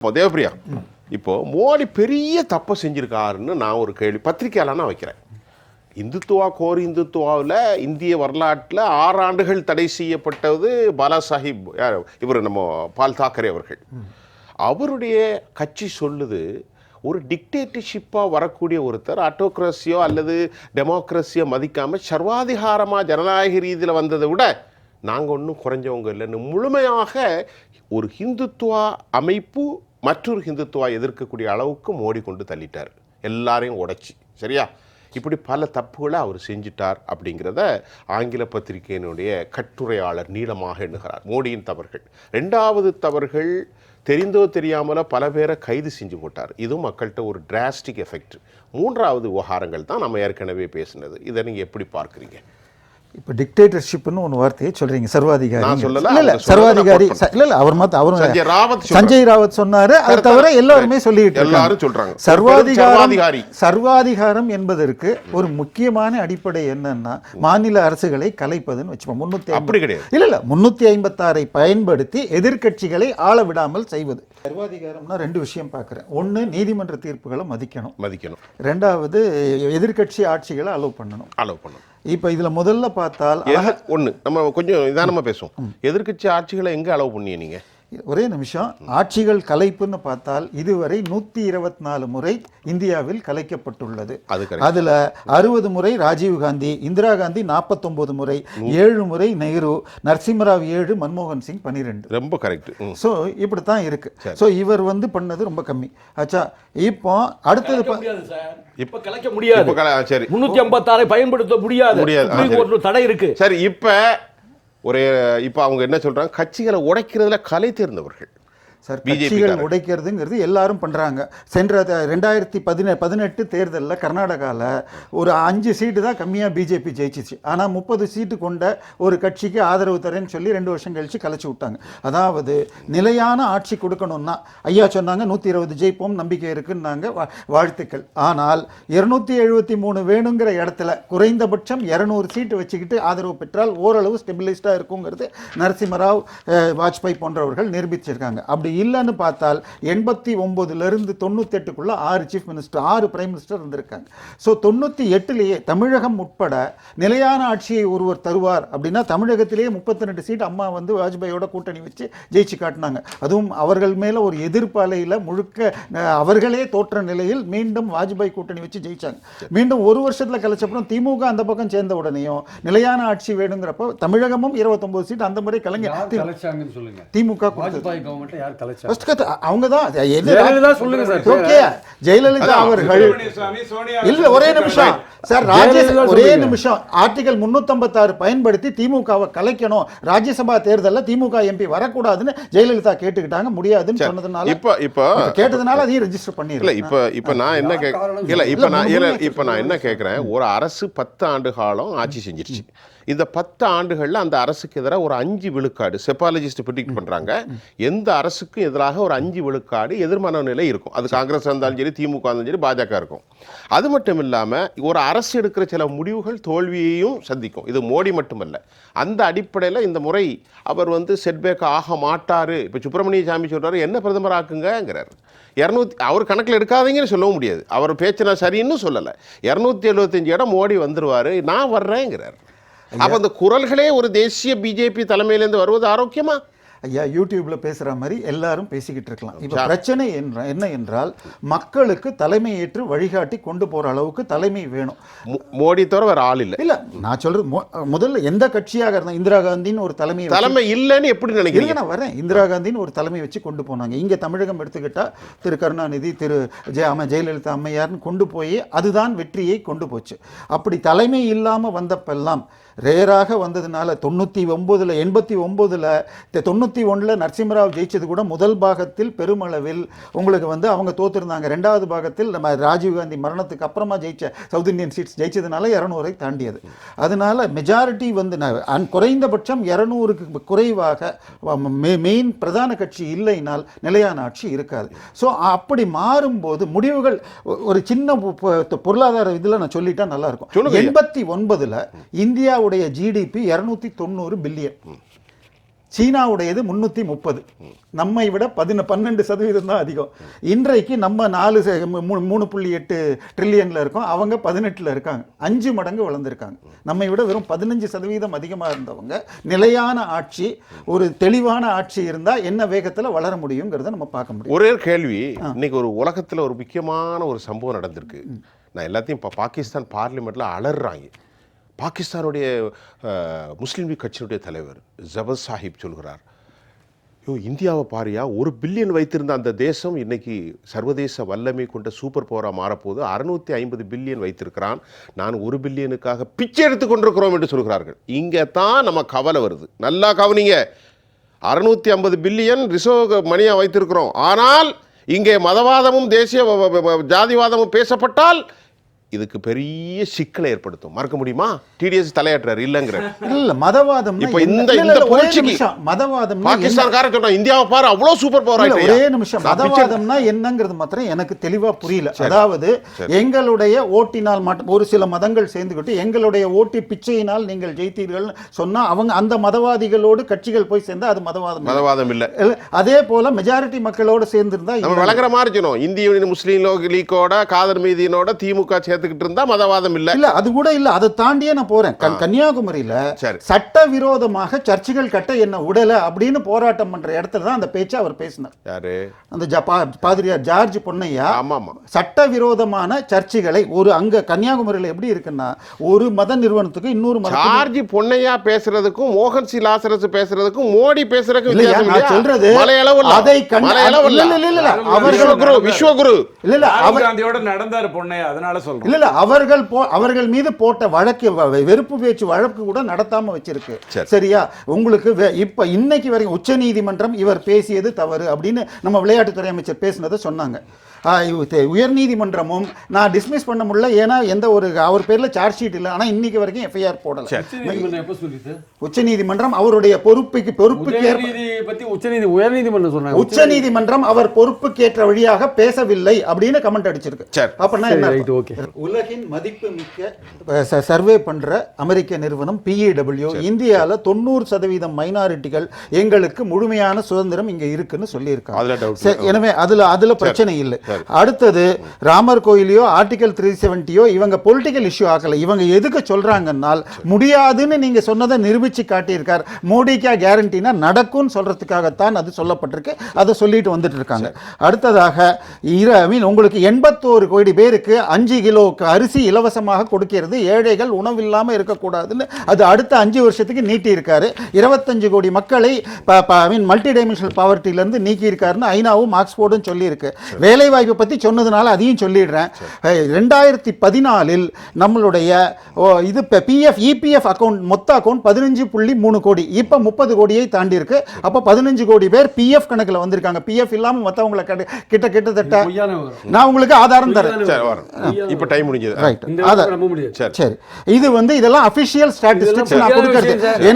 இப்போ தேவப்பிரியா இப்போ மோடி பெரிய தப்பை செஞ்சுருக்காருன்னு நான் ஒரு கேள்வி பத்திரிக்கையால நான் வைக்கிறேன். இந்துத்துவா கோர் இந்துத்துவாவில் இந்திய வரலாற்றில் ஆறாண்டுகள் தடை செய்யப்பட்டது பாலா சாஹிப் யார் இவர் நம்ம பால் தாக்கரே அவர்கள். அவருடைய கட்சி சொல்லுது ஒரு டிக்டேட்டர்ஷிப்பாக வரக்கூடிய ஒருத்தர் ஆட்டோக்ரஸியோ அல்லது டெமோக்ரஸியோ மதிக்காமல் சர்வாதிகாரமாக ஜனநாயக ரீதியில் வந்ததை விட நாங்கள் ஒன்றும் குறைஞ்சவங்க இல்லைன்னு முழுமையாக ஒரு ஹிந்துத்துவா அமைப்பு மற்றொரு ஹிந்துத்துவா எதிர்க்கக்கூடிய அளவுக்கு மோடி கொண்டு தள்ளிட்டார். எல்லாரையும் உடைச்சி. சரியா? இப்படி பல தப்புகளை அவர் செஞ்சிட்டார் அப்படிங்கிறத ஆங்கில பத்திரிகையினுடைய கட்டுரையாளர் நீளமாக எண்ணுகிறார். மோடியின் தவறுகள். ரெண்டாவது தவறுகள் தெரிந்தோ தெரியாமலோ பல பேரை கைது செஞ்சு போட்டார். இதுவும் மக்கள்கிட்ட ஒரு டிராஸ்டிக் எஃபெக்ட் மூன்றாவது விவகாரங்கள் தான் நம்ம ஏற்கனவே பேசினது. இதை நீங்கள் எப்படி பார்க்குறீங்க? இப்போ டிக்டேட்டர்ஷிப்னு ஒரு வார்த்தையை சொல்றீங்க சர்வாதிகாரி இல்ல இல்ல சர்வாதிகாரி இல்ல இல்ல அவர் மத்த அவரும் சஞ்சய் ராவத் சொன்னாரு அது? தவிர எல்லாருமே சொல்லிட்டு எல்லாரும். சொல்றாங்க. சர்வாதிகாரம் சர்வாதிகாரி. சர்வாதிகாரம் என்பதற்கு ஒரு முக்கியமான அடிப்படை என்னன்னா மாநில அரசுகளை கலைப்பதுன்னு வச்சுப்போம் முன்னூத்தி அப்படி கிடையாது. இல்ல இல்ல முன்னூத்தி ஐம்பத்தாறை பயன்படுத்தி எதிர்க்கட்சிகளை ஆள விடாமல் செய்வது சர்வாதிகாரம்னா ரெண்டு விஷயம் பார்க்கிறேன் ஒண்ணு நீதிமன்ற தீர்ப்புகளை மதிக்கணும் மதிக்கணும் ரெண்டாவது எதிர்க்கட்சி ஆட்சிகளை அலோவ் பண்ணணும் அலோவ் பண்ணணும் இப்போ இதுல முதல்ல பார்த்தால் ஒன்று நம்ம கொஞ்சம் நிதானமாக பேசுவோம். எதிர்க்கட்சி ஆட்சிகளை எங்கே அலோவ் பண்ணிய நீங்கள் ஒரே நிமிஷம். ஆட்சிகள் கலைப்புன்னு பார்த்தால் இதுவரை நூத்தி இருபத்தி நாலு முறை இந்தியாவில் கலைக்கப்பட்டுள்ளது. அதுல அறுபது முறை ராஜீவ் காந்தி இந்திரா காந்தி 49 முறை ஏழு முறை நெஹ்ரு நரசிம்மராவ் ஏழு மன்மோகன் சிங் பன்னிரெண்டு ரொம்ப கரெக்ட் ஸோ இப்படி தான் இருக்கு. ஸோ இவர் வந்து பண்ணது ரொம்ப கம்மி. ஆச்சா இப்போ அடுத்தது இப்ப கலைக்க முடியாது. சரி. முன்னூத்தி ஐம்பத்தாறை பயன்படுத்த முடியாது. தடை இருக்கு. சரி இப்போ ஒரு இப்போ அவங்க என்ன சொல்கிறாங்க கட்சிகளை உடைக்கிறதுல கலை தேர்ந்தவர்கள். சார் கட்சிகள். உடைக்கிறதுங்கிறது எல்லாரும் பண்றாங்க. சென்ற ரெண்டாயிரத்தி பதினெ பதினெட்டு தேர்தலில் கர்நாடகாவில் ஒரு அஞ்சு சீட்டு தான் கம்மியாக பிஜேபி ஜெயிச்சிச்சு. ஆனால் முப்பது சீட்டு கொண்ட ஒரு கட்சிக்கு ஆதரவு தரேன்னு சொல்லி ரெண்டு வருஷம் கழிச்சு கலைச்சு விட்டாங்க. அதாவது நிலையான ஆட்சி கொடுக்கணும்னா ஐயா சொன்னாங்க நூற்றி இருபது ஜெயிப்போம் நம்பிக்கை இருக்குன்னாங்க வாழ்த்துக்கள். ஆனால் இருநூத்தி எழுபத்தி மூணு வேணுங்கிற இடத்துல குறைந்தபட்சம் இரநூறு சீட்டு வச்சுக்கிட்டு ஆதரவு பெற்றால் ஓரளவு ஸ்டெபிலைஸ்டாக இருக்குங்கிறது நரசிம்மராவ் வாஜ்பாய் போன்றவர்கள் நிரூபிச்சிருக்காங்க. அப்படி இல்லைன்னு பார்த்தால் எண்பத்தி ஒம்போதுலேருந்து தொண்ணூத்தெட்டுக்குள்ள ஆறு சீஃப் மினிஸ்டர் ஆறு பிரைம் மினிஸ்டர் இருந்திருக்காங்க. ஸோ தொண்ணூற்றி எட்டுலேயே தமிழகம் உட்பட நிலையான ஆட்சியை ஒருவர் தருவார் அப்படின்னா தமிழகத்திலேயே முப்பத்தி ரெண்டு சீட் அம்மா வந்து வாஜ்பாயோட கூட்டணி வச்சு ஜெயிச்சு காட்டினாங்க. அதுவும் அவர்கள் மேலே ஒரு எதிர்ப்பாலையில் முழுக்க அவர்களே தோற்ற நிலையில் மீண்டும் வாஜ்பாய் கூட்டணி வச்சு ஜெயிச்சாங்க. மீண்டும் ஒரு வருஷத்தில் கலைச்சப்பறம் திமுக அந்த பக்கம் சேர்ந்த உடனேயும் நிலையான ஆட்சி வேணுங்கிறப்போ தமிழகமும் இருபத்தொன்பது சீட் அந்த முறை கலைஞர் திமுக கவர்மெண்ட் ஃபர்ஸ்ட் அவங்க தான் ஜெயலலிதா சொல்லுங்க சார். ஓகே ஜெயலலிதா. அதான், அவர்கள் இல்ல ஒரே நிமிஷம். சார் ராஜ்ய ஜெயலலிதா ஒரே சொல்லுங்க. நிமிஷம். ஆர்டிகல் 356 பயன்படுத்தி திமுகவை கலைக்கணும். ராஜ்யசபா தேர்தல்ல திமுக எம்பி வரக்கூடாதுன்னு ஜெயலலிதா கேட்டுக்கிட்டாங்க. முடியாதுன்னு சொன்னதுனால இப்போ இப்போ கேட்டதுனால அதையும் ரெஜிஸ்டர் இல்ல பண்ணிடலாம் இப்போ இப்போ நான் என்ன கே காரணம் இல்ல இப்போ நான் இல்ல இப்போ நான் என்ன கேட்குறேன்? ஒரு அரசு பத்து ஆண்டு காலம் ஆட்சி செஞ்சிருச்சு. இந்த பத்து ஆண்டுகளில் அந்த அரசுக்கு எதிராக ஒரு அஞ்சு விழுக்காடு செப்பாலஜிஸ்ட் ப்ரிடிக்ட் பண்ணுறாங்க எந்த அரசுக்கும் எதிராக ஒரு அஞ்சு விழுக்காடு எதிர்மன நிலை இருக்கும். அது காங்கிரஸ் இருந்தாலும் சரி திமுக இருந்தாலும் சரி பாஜக இருக்கும். அது மட்டும் இல்லாமல் ஒரு அரசு எடுக்கிற சில முடிவுகள் தோல்வியையும் சந்திக்கும். இது மோடி மட்டுமல்ல. அந்த அடிப்படையில் இந்த முறை அவர் வந்து செட்பேக் ஆக மாட்டார். இப்போ சுப்பிரமணிய சாமி சொல்கிறார் என்ன பிரதமர் ஆக்குங்கிறார் இரநூத்தி அவர் கணக்கில் எடுக்காதீங்கன்னு சொல்லவும் முடியாது. அவர் பேச்சு நான் சரின்னு சொல்லலை. இரநூத்தி எழுபத்தஞ்சு இடம் மோடி வந்துடுவார் நான் வர்றேங்கிறார். அப்போ அந்த குரல்களே ஒரு தேசிய பிஜேபி தலைமையிலேருந்து வருவது ஆரோக்கியமா? ஐயா யூடியூப்ல பேசுற மாதிரி எல்லாரும் பேசிக்கிட்டு இருக்கலாம். இப்ப பிரச்சனை என்ன என்ன என்றால் மக்களுக்கு தலைமை ஏற்று வழிகாட்டி கொண்டு போற அளவுக்கு தலைமை வேணும். மோடி தவிர வேற ஆள் இல்லை. இல்ல நான் சொல்றது முதல்ல எந்த கட்சியாக இருந்தா இந்திரா காந்தின்னு ஒரு தலைமை தலைமை இல்லைன்னு எப்படி நினைக்கிறீங்க? நான் வரேன். இந்திரா காந்தின்னு ஒரு தலைமை வச்சு கொண்டு போனாங்க. இங்கே தமிழகம் எடுத்துக்கிட்டா திரு கருணாநிதி திரு ஜெய அம்மா ஜெயலலிதா அம்மையார்னு கொண்டு போய் அதுதான் வெற்றியை கொண்டு போச்சு. அப்படி தலைமை இல்லாமல் வந்தப்பெல்லாம் ரேராக வந்ததுனால தொண்ணூற்றி ஒம்போதில் எண்பத்தி ஒம்போதில் தொண்ணூற்றி ஒன்றில் நரசிம்மராவ் ஜெயிச்சது கூட முதல் பாகத்தில் பெருமளவில் உங்களுக்கு வந்து அவங்க தோத்துருந்தாங்க. ரெண்டாவது பாகத்தில் நம்ம ராஜீவ்காந்தி மரணத்துக்கு அப்புறமா ஜெயிச்ச சவுத் இந்தியன் சீட்ஸ் ஜெயிச்சதுனால இரநூறை தாண்டியது. அதனால மெஜாரிட்டி வந்து குறைந்தபட்சம் இரநூறுக்கு குறைவாக மெயின் பிரதான கட்சி இல்லைனால் நிலையான ஆட்சி இருக்காது. ஸோ அப்படி மாறும்போது முடிவுகள் ஒரு சின்ன பொருளாதார இதில் நான் சொல்லிட்டா நல்லா இருக்கும். சொல்லுங்க ஐயா. எண்பத்தி ஒன்பதுல இந்தியாவுடைய ஜிடிபி இரநூத்தி தொண்ணூறு பில்லியன். சீனாவுடையது முன்னூற்றி முப்பது. நம்மை விட பதின பன்னெண்டு சதவீதம் தான் அதிகம். இன்றைக்கு நம்ம நாலு மூணு புள்ளி எட்டு ட்ரில்லியனில் இருக்கோம். அவங்க பதினெட்டில் இருக்காங்க. அஞ்சு மடங்கு வளர்ந்துருக்காங்க. நம்மை விட வெறும் பதினஞ்சு சதவீதம் அதிகமாக இருந்தவங்க நிலையான ஆட்சி ஒரு தெளிவான ஆட்சி இருந்தால் என்ன வேகத்தில் வளர முடியுங்கிறத நம்ம பார்க்க முடியும். ஒரே கேள்வி. இன்னைக்கு ஒரு உலகத்துல ஒரு முக்கியமான ஒரு சம்பவம் நடந்திருக்கு. நான் எல்லாத்தையும் இப்போ பாகிஸ்தான் பார்லிமெண்ட்ல அலறாங்க பாகிஸ்தானுடைய முஸ்லீம் லீக் கட்சியினுடைய தலைவர் ஜபர் சாஹிப் சொல்கிறார் ஐயோ இந்தியாவை பாரியா? ஒரு பில்லியன் வைத்திருந்த அந்த தேசம் இன்னைக்கு சர்வதேச வல்லமை கொண்ட சூப்பர் பவராக மாறப்போது அறுநூத்தி ஐம்பது பில்லியன் வைத்திருக்கிறான். நான் ஒரு பில்லியனுக்காக பிச்சை எடுத்து கொண்டிருக்கிறோம் என்று சொல்கிறார்கள். இங்கே தான் நம்ம கவலை வருது. நல்லா கவனிங்க. அறுநூத்தி ஐம்பது பில்லியன் ரிசர்வ் மணியாக வைத்திருக்கிறோம். ஆனால் இங்கே மதவாதமும் தேசிய ஜாதிவாதமும் பேசப்பட்டால் இதுக்கு பெரிய சிக்கலை ஏற்படுத்தும். மறக்க முடியுமா? டிடிஎஸ் தலையாட்டுறாரு இல்லைங்கிற. இல்ல மதவாதம் இப்ப இந்த- இந்த புரட்சிக்கு மதவாதம் பாகிஸ்தான்காரன் சொன்னா இந்தியாவை பாரு அவ்வளோ சூப்பர் பவர் ஆயிட்டு ஒரே நிமிஷம். மதவாதம்னா என்னங்கிறது மாத்திரம் எனக்கு தெளிவா புரியல. அதாவது எங்களுடைய ஓட்டினால் மட்டும் ஒரு சில மதங்கள் சேர்ந்துக்கிட்டு எங்களுடைய ஓட்டி பிச்சையினால் நீங்கள் ஜெயித்தீர்கள் சொன்னா அவங்க அந்த மதவாதிகளோடு கட்சிகள் போய் சேர்ந்தா அது மதவாதம். மதவாதம் இல்ல. அதே போல மெஜாரிட்டி மக்களோடு சேர்ந்திருந்தா. விளங்குற மாதிரி இந்திய முஸ்லீம் லோக் லீக்கோட காதர் மீதியினோட திமுக சேர்த்துக்கிட்டு இருந்தா மதவாதம் இல்ல. இல்ல அது கூட இல்ல. அதை தாண்டியே நான் போறேன். கன்- கன்னியாகுமரியில சரி. சட்டவிரோதமாக சர்ச்சுகள் கட்ட என்ன விடல அப்படின்னு போராட்டம் பண்ற இடத்துல தான் அந்த பேச்சை அவர் பேசினார். யாரு? அந்த ஜ- பா- பாதிரியார் ஜார்ஜ் பொன்னையா ஆமா ஆமா சட்டவிரோதமான சர்ச்சுகளை ஒரு அங்க கன்னியாகுமரியில எப்படி இருக்குன்னா ஒரு மத நிறுவனத்துக்கு இன்னொரு மத ஜார்ஜ் பொன்னையா பேசுறதுக்கும் மோகன் சி லாசரஸ் பேசுறதுக்கும் மோடி பேசுறதுக்கும் நான்? சொல்றது. அதை கண் மலையளவு இல்ல. இல்ல. இல்ல அவர்கள் விஸ்வகுரு விஸ்வகுரு. இல்ல இல்ல அவர் காந்தியோட நடந்தாரு பொண்ணையா அதனால சொல்றேன் இல்ல இல்ல அவர்கள் போ அவர்கள் மீது போட்ட வழக்கு வெறுப்பு பேச்சு வழக்கு கூட நடத்தாம வச்சிருக்கு. சரி. சரியா? உங்களுக்கு இப்ப இன்னைக்கு வரைக்கும் உச்சநீதிமன்றம் இவர் பேசியது தவறு அப்படின்னு நம்ம விளையாட்டுத்துறை அமைச்சர் பேசினதை சொன்னாங்க. உயர்நீதிமன்றமும் நான் டிஸ்மிஸ் பண்ண முடியல. ஏன்னா எந்த ஒரு அவர் பேர்ல சார்ஜ் ஷீட் இல்லை. ஆனா இன்னைக்கு வரைக்கும் எஃப்ஐஆர் போடல. சொல்லிட்டு? உச்சநீதிமன்றம் அவருடைய பொறுப்புக்கு பொறுப்புக்கு உச்சநீதி உயர்நீதிமன்றம் சொன்னாங்க. உச்சநீதிமன்றம் அவர் பொறுப்புக்கேற்ற வழியாக பேசவில்லை அப்படின்னு கமெண்ட் அடிச்சிருக்கு. சரி. அப்படின்னா என்ன? ஓகே உலகின் மதிப்பு மிக்க சர்வே பண்ற அமெரிக்க நிறுவனம் பிஇடபிள்யூ இந்தியால தொண்ணூறு சதவீதம் மைனாரிட்டிகள் எங்களுக்கு முழுமையான சுதந்திரம் இங்க இருக்குன்னு சொல்லியிருக்காங்க. எனவே அதுல அதுல பிரச்சனை இல்லை. அடுத்தது ராமர் கோயிலையோ ஆர்டிகல் த்ரீ செவன்ட்டியோ இவங்க பொலிட்டிக்கல் இஷ்யூ ஆக்கல. இவங்க எதுக்கு சொல்றாங்கன்னால் முடியாதுன்னு நீங்க சொன்னதை நிரூபிச்சு காட்டியிருக்கார். மோடிக்கா கேரண்டினா நடக்கும்னு சொல்றதுக்காகத்தான் அது சொல்லப்பட்டிருக்கு. அதை சொல்லிட்டு வந்துட்டு இருக்காங்க அடுத்ததாக இர ஐ மீன் உங்களுக்கு எண்பத்தோரு கோடி பேருக்கு அஞ்சு கிலோ அரிசி இலவசமாக கொடுக்கிறது. ஏழைகள் உணவில்லாமல் இருக்கக்கூடாதுன்னு அது அடுத்த அஞ்சு வருஷத்துக்கு நீட்டி இருக்காரு இருபத்தஞ்சு கோடி மக்களை ஐ மீன் மல்டி டைமென்ஷனல் பாவர்ட்டியிலேருந்து நீக்கி இருக்காருன்னு ஐநாவும் ஆக்ஸ்போர்டும் சொல்லியிருக்கு. வேலைவாய்ப்பை பற்றி சொன்னதுனால அதையும் சொல்லிடுறேன். ரெண்டாயிரத்தி பதினாலில் நம்மளுடைய இது பிஎஃப் இபிஎஃப் அக்கௌண்ட் மொத்த அக்கௌண்ட் பதினஞ்சு புள்ளி மூணு கோடி. இப்போ முப்பது கோடியை தாண்டி இருக்கு அப்போ பதினஞ்சு கோடி பேர் பிஎஃப் கணக்கில் வந்திருக்காங்க. பிஎஃப் இல்லாமல் மற்றவங்களை கிட்ட கிட்டத்தட்ட. நான் உங்களுக்கு ஆதாரம் தரேன். இப்ப டைம் முடிஞ்சது. ரைட் சரி. சரி. இது வந்து இதெல்லாம் அபிஷியல் ஸ்டாட்டிஸ்டிக்ஸ் நான் கொடுக்கறது. ஏன்னா